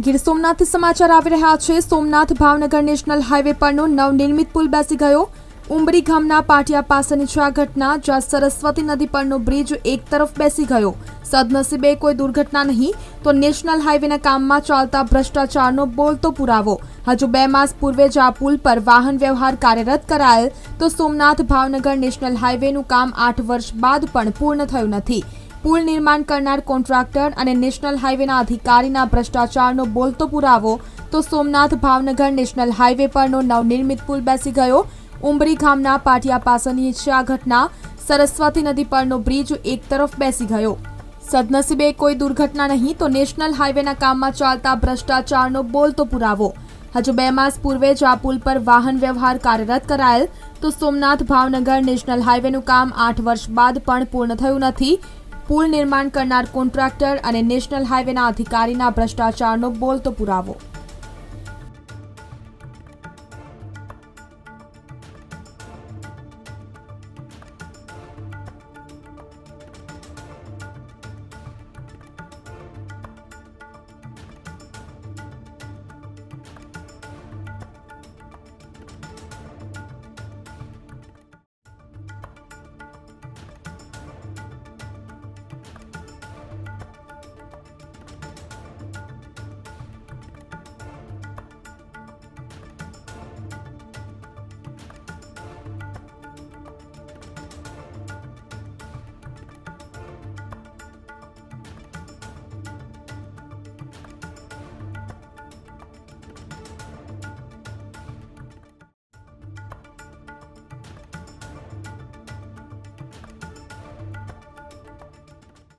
ગીર સોમનાથથી સમાચાર આવી રહ્યા છે. સોમનાથ ભાવનગર નેશનલ હાઈવે પરનો નવનિર્મિત પુલ બેસી ગયો. ઉંબરી ગામના પાટિયા પાસેની છે આ ઘટના, જ્યાં સરસ્વતી નદી પરનો બ્રિજ એક તરફ બેસી ગયો. સદનસીબે કોઈ દુર્ઘટના નહીં, તો નેશનલ હાઈવેના કામમાં ચાલતા ભ્રષ્ટાચારનો બોલતો પુરાવો. હજુ બે માસ પૂર્વે જ આ પુલ પર વાહન વ્યવહાર કાર્યરત કરાયેલ, તો સોમનાથ ભાવનગર નેશનલ હાઈવેનું કામ આઠ વર્ષ બાદ પણ પૂર્ણ થયું નથી. પુલ નિર્માણ કરનાર કોન્ટ્રાક્ટર અને નેશનલ હાઈવેના અધિકારીના ભ્રષ્ટાચારનો બોલતો પુરાવો, તો સોમનાથ ભાવનગર નેશનલ હાઈવે પરનો નવનિર્મિત પુલ બેસી ગયો. ઉંબરી ગામના પાટિયા પાસેની છે આ ઘટના સરસ્વતી નદી પરનો બ્રિજ એક તરફ બેસી ગયો. સદનસીબે કોઈ દુર્ઘટના નહીં, તો નેશનલ હાઈવેના કામમાં ચાલતા ભ્રષ્ટાચારનો બોલતો પુરાવો. હજુ બે માસ પૂર્વે જ આ પુલ પર વાહન વ્યવહાર કાર્યરત કરાયેલ, તો સોમનાથ ભાવનગર નેશનલ હાઈવેનું કામ આઠ વર્ષ બાદ પણ પૂર્ણ થયું નથી. પુલ નિર્માણ કરનાર કોન્ટ્રાક્ટર અને નેશનલ હાઈવેના અધિકારીના ભ્રષ્ટાચારનો બોલતો પુરાવો.